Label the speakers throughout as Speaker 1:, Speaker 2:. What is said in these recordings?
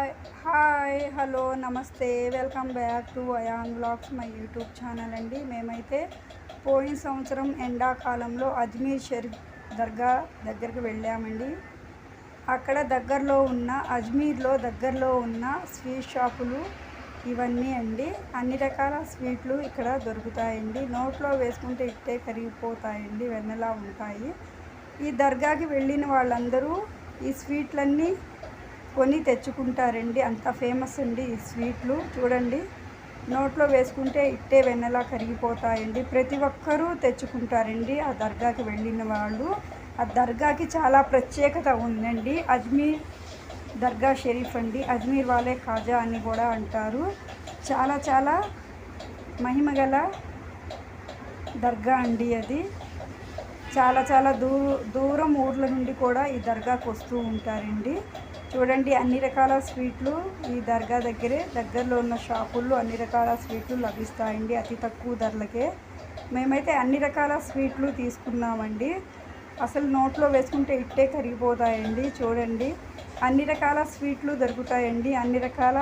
Speaker 1: Hi hi hello నమస్తే. Welcome back to Ayaan vlogs my YouTube channel అండి. మేమైతే పోయిన సంవత్సరం ఎండాకాలంలో అజ్మీర్ షరీఫ్ దర్గా దగ్గరికి వెళ్ళామండి. అక్కడ దగ్గరలో ఉన్న అజ్మీర్లో దగ్గరలో ఉన్న స్వీట్ షాపులు ఇవన్నీ అండి. అన్ని రకాల స్వీట్లు ఇక్కడ దొరుకుతాయండి. నోట్లో వేసుకుంటే ఇట్టే కరిగిపోతాయండి వెన్నెలా ఉంటాయి. ఈ దర్గాకి వెళ్ళిన వాళ్ళందరూ ఈ స్వీట్లన్నీ కొని తెచ్చుకుంటారండి. అంత ఫేమస్ అండి ఈ స్వీట్లు. చూడండి నోట్లో వేసుకుంటే ఇట్టే వెన్నెలా కరిగిపోతాయండి. ప్రతి ఒక్కరూ తెచ్చుకుంటారండి. ఆ దర్గాకి వెళ్ళిన వాళ్ళు. ఆ దర్గాకి చాలా ప్రత్యేకత ఉందండి. అజ్మీర్ దర్గా షరీఫ్ అండి. అజ్మీర్ వాలే ఖాజా అని కూడా అంటారు. చాలా చాలా మహిమగల దర్గా అండి అది. చాలా చాలా దూ దూరం ఊర్ల నుండి కూడా ఈ దర్గాకు వస్తూ ఉంటారండి. చూడండి అన్ని రకాల స్వీట్లు ఈ దర్గా దగ్గరే దగ్గరలో ఉన్న షాపుల్లో అన్ని రకాల స్వీట్లు లభిస్తాయండి అతి తక్కువ ధరలకే. మేమైతే అన్ని రకాల స్వీట్లు తీసుకున్నామండి. అసలు నోట్లో వేసుకుంటే ఇట్టే కరిగిపోతాయండి చూడండి. అన్ని రకాల స్వీట్లు దొరుకుతాయండి అన్ని రకాల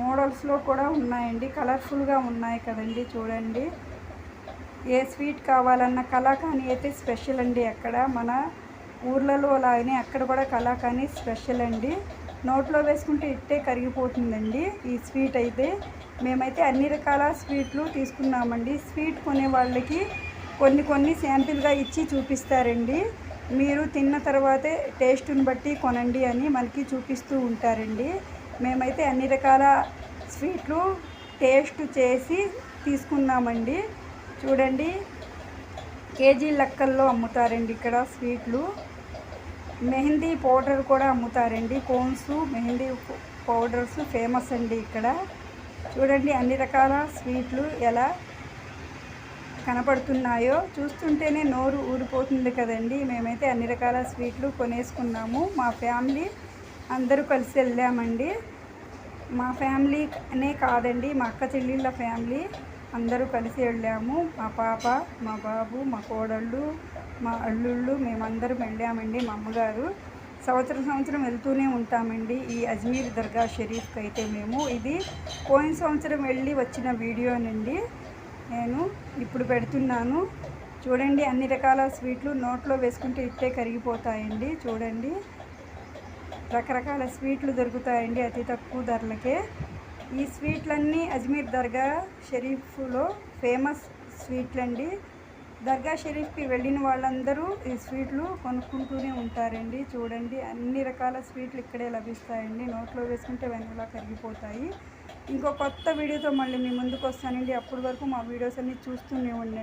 Speaker 1: మోడల్స్లో కూడా ఉన్నాయండి కలర్ఫుల్గా ఉన్నాయి కదండి చూడండి. ఏ స్వీట్ కావాలన్న కళాకాని అయితే స్పెషల్ అండి అక్కడ. మన ఊర్లలో లాగానే అక్కడ కూడా కళాకాని స్పెషల్ అండి. నోట్లో వేసుకుంటే ఇట్టే కరిగిపోతుందండి ఈ స్వీట్ అయితే. మేమైతే అన్ని రకాల స్వీట్లు తీసుకున్నామండి. స్వీట్ కొనే వాళ్ళకి కొన్ని కొన్ని శాంపిల్గా ఇచ్చి చూపిస్తారండి. మీరు తిన్న తర్వాతే టేస్ట్ని బట్టి కొనండి అని మనకి చూపిస్తూ ఉంటారండి. మేమైతే అన్ని రకాల స్వీట్లు టేస్ట్ చేసి తీసుకున్నామండి. చూడండి. కేజీ లెక్కల్లో అమ్ముతారండి ఇక్కడ స్వీట్లు. మెహందీ పౌడర్ కూడా అమ్ముతారండి. కోన్స్ మెహందీ పౌడర్స్ ఫేమస్ అండి ఇక్కడ. చూడండి అన్ని రకాల స్వీట్లు ఎలా కనపడుతున్నాయో. చూస్తుంటేనే నోరు ఊరిపోతుంది కదండి. మేమైతే అన్ని రకాల స్వీట్లు కొనేసుకున్నాము. మా ఫ్యామిలీ అందరూ కలిసి వెళ్ళామండి. మా ఫ్యామిలీ అనే కాదండి మా అక్క చెల్లెళ్ళ ఫ్యామిలీ. అందరూ కలిసి వెళ్ళాము. మా పాప మా బాబు మా కోడళ్ళు మా అల్లుళ్ళు మేమందరం వెళ్ళామండి మా అమ్మగారు. సంవత్సరం సంవత్సరం వెళ్తూనే ఉంటామండి ఈ అజ్మీర్ దర్గా షరీఫ్కి అయితే మేము. ఇది పోయిన సంవత్సరం వెళ్ళి వచ్చిన వీడియోనండి నేను ఇప్పుడు పెడుతున్నాను. చూడండి అన్ని రకాల స్వీట్లు నోట్లో వేసుకుంటే ఇట్టే కరిగిపోతాయండి. చూడండి. రకరకాల స్వీట్లు దొరుకుతాయండి అతి తక్కువ ధరలకే. ఈ స్వీట్లన్నీ అజ్మీర్ దర్గా షరీఫ్లో ఫేమస్ స్వీట్లండి. దర్గా షరీఫ్కి వెళ్ళిన వాళ్ళందరూ ఈ స్వీట్లు కొనుక్కుంటూనే ఉంటారండి. చూడండి అన్ని రకాల స్వీట్లు ఇక్కడే లభిస్తాయండి. నోట్లో వేసుకుంటే వెనలా కరిగిపోతాయి. ఇంకో కొత్త వీడియోతో మళ్ళీ మీ ముందుకు వస్తానండి. అప్పటి వరకు మా వీడియోస్ అన్నీ చూస్తూనే ఉండండి.